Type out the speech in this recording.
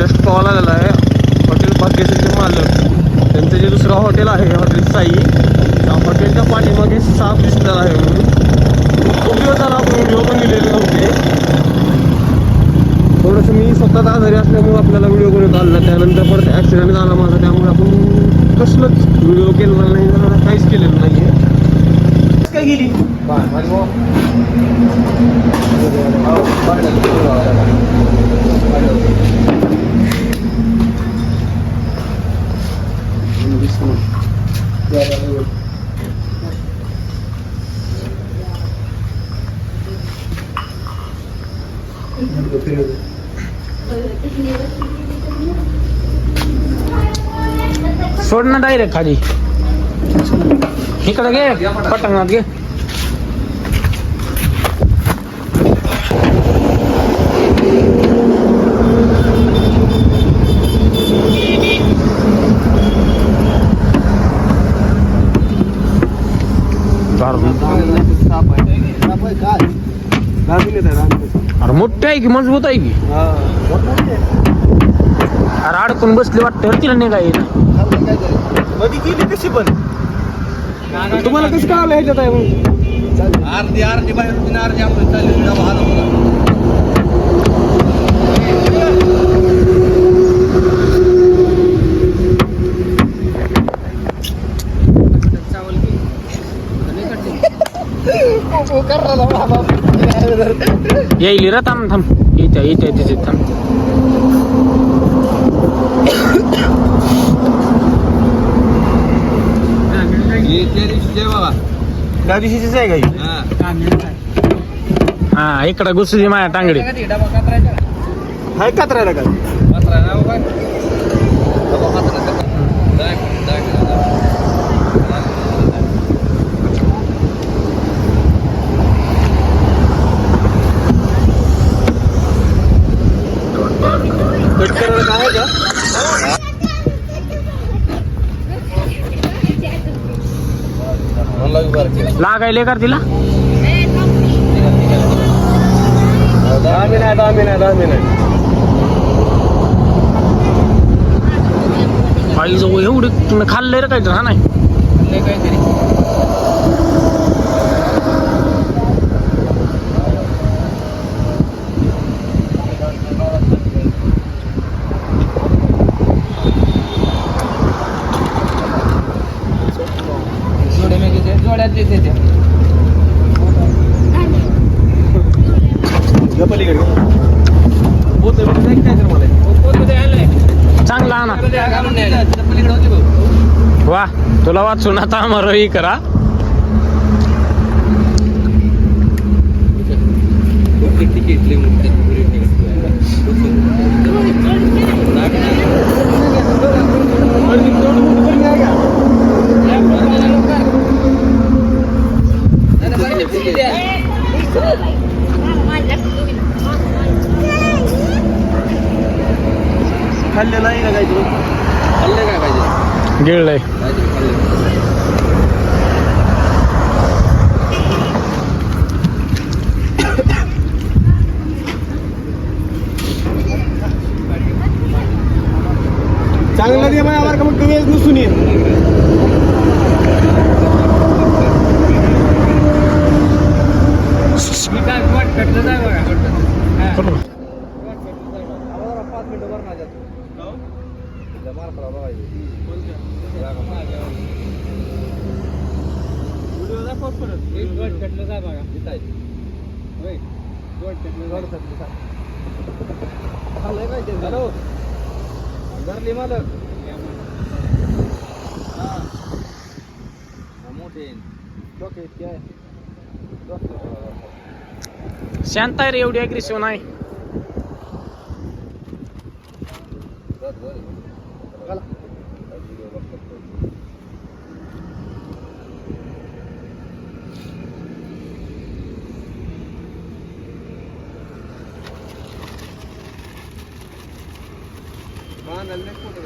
Just call आलेला आहे. Hotel भाग्यश्रीचे मालक. त्यांचं जे दुसरं हॉटेल आहे हॉटेल साई त्या हॉटेलच्या पाठीमागे साप दिसणार आहे म्हणून. खूप दिवस झाला आपण व्हिडिओ पण दिलेले नव्हते. थोडंसं मी स्वतः आजारी असल्यामुळे आपल्याला व्हिडिओ करून काढला त्यानंतर परत ॲक्सिडेंट झाला माझा त्यामुळे आपण कसलंच व्हिडिओ केलेला नाही काहीच केलेलं नाही आहे काय गेली? सोड ना डायरेक्ट खाली इकडे घे पटंगात घे अरे मोठी आहे की मजबूत आहे की? अरे अडकून बसली वाटतं तिला निघायमध्ये गेली कशी पण. तुम्हाला कसं काय आलं ह्याच्यात आहे? मग अर्धी अर्धी बाहेर होती अर्धी आपण चालली बाहेर होता. येईल रे थांब थांब येत्या येत्या तिथे थांब हे त्या दिवशी जय बाबा त्या दिवशीचीच आहे काही हा हा इकडं घुसली माया टांगडी हाय कात्रायला काय मात्र लागायले कर तिला? दहा मिनिट दहा मिनिट दहा मिनिट आई जवळ एवढी खाल्लंय रे काय हा नाही? चांगला आणा. वा तुला वाचून आता मरो ही करा. खाल्लेलं आहे का काय तू खाल्लं काय पाहिजे गिळलंय. खाल्लं चांगलं दे माझ्या का मग वेळ नसून ये ते? हॅलो धरली मालक हा. हा, मोठे डोके इतके आहे डोके. शांत आहे रे एवढी अग्रेसिव्ह नाही ಹಾಂ ನಲ್ಲೇ ಕೂಡ